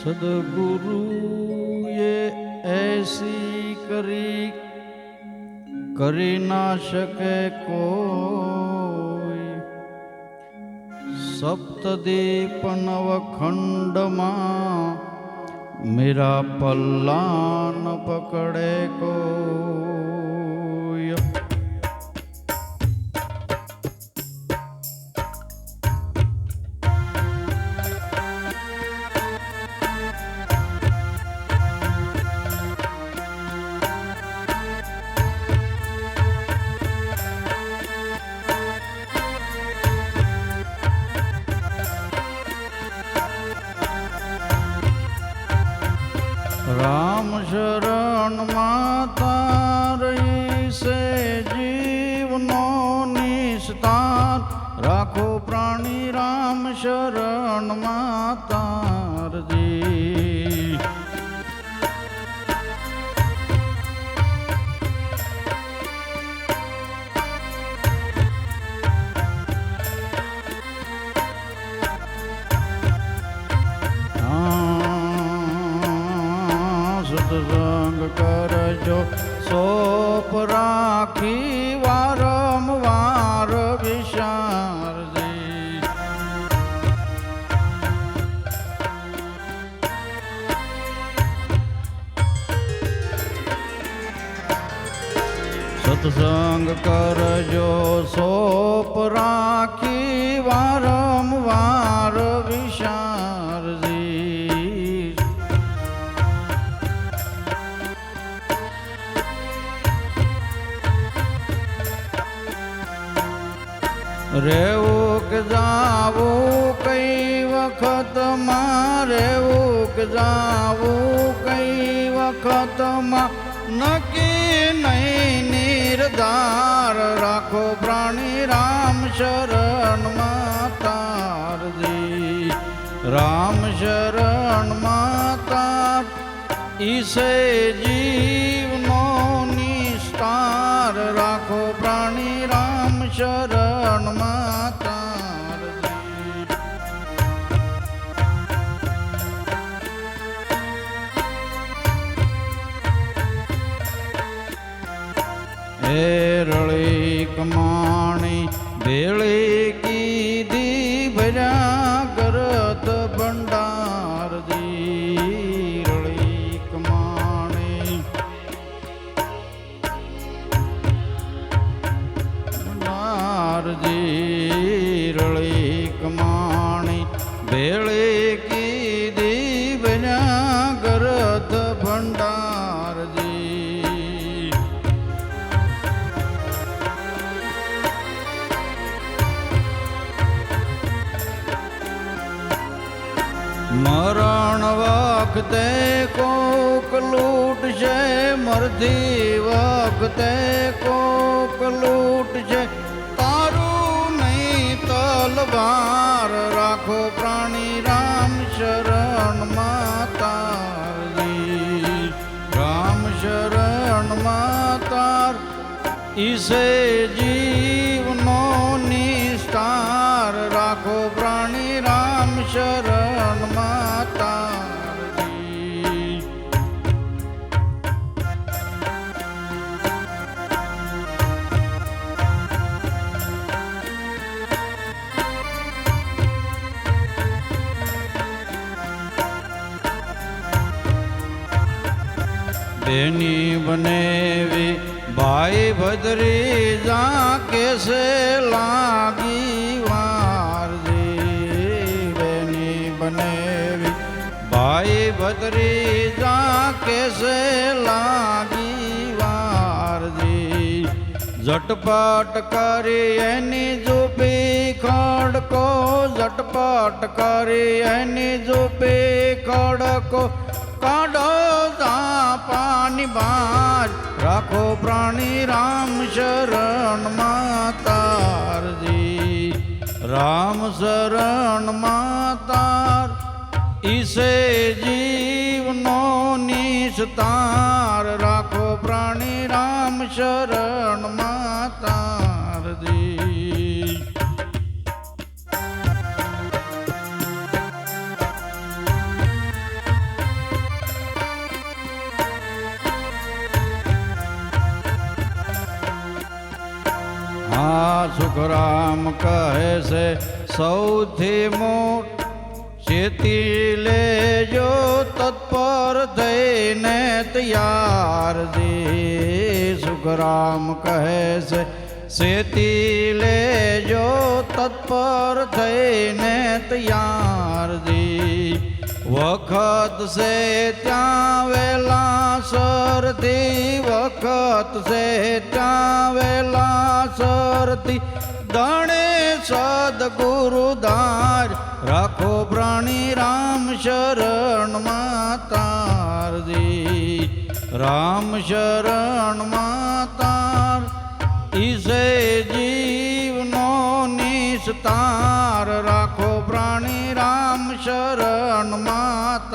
સદગુરુએ એસી કરી કરી ના શકે કોઈ સપ્તદીપ નવખંડમાં મેરા પલ્લાન પકડે કોઈ શરણ માતા રહી છે જીવનો નિસ્તાર રાખો પ્રાણી રામ શરણ માતારજી કરજો. સોપ રાખી વારંવાર વિશારજી સત્સંગ કરજો. સોપ રાખી વારંવાર વિચારજી રેવું કે જાવું કઈ વખતમાં? રેવુક જાવું કઈ વખતમાં? નક્કી નહીં, નિર્ધાર રાખો પ્રાણી રામ શરણ માતારજી રામ શરણ માતા ઈસે માતારજી હે રળી કમાણી ભેળી કીધી ભર્યા કરત ભંડારજી ભેળી કીધી બન્યા કરત ભંડારજી. મરણ વખતે કોક લૂટશે મરધી વખતે કોક લૂટશે. તારું નહીં તલવાર રાખો પ્રાણી રામ શરણ માતાજી રામ શરણ માતાર, ઈસે જીવનો નિસ્તાર રાખો પ્રાણી રામ શરણ માતાજી બેની બનેવી ભાઈ ભદ્રી જા કેસે લાગી વારજી. બેની બનેવી ભાઈ ભદ્રી જા કેસે લાગી વારજી. ઝટપટ કરી એની જુપી ખડકો, ઝટપટ કરી એની જુપી ખડકો પાની બાજ રાખો પ્રાણી રામ શરણ માતારજી. રામ શરણ માતાર, ઈસે જીવનો નિસ્તાર. રાખો પ્રાણી રામ શરણ માતારજી. આ સુખરામ કહે છે, સૌથી મોટ ચેતી લેજો, તત્પર થઈને તૈયારજી સુખરામ કહે છે સેતી લેજો, તત્પર થઈને તૈયારજી વખત છે ત્યાં વેલા સરથી, વખત છે ત્યાં વેલા સરથી. દણે સદગુરુ ધાર રાખો પ્રાણી રામ શરણ માતારજી. રામ શરણ માતાર, ઈસે જીવનો નિસ્તાર રાખો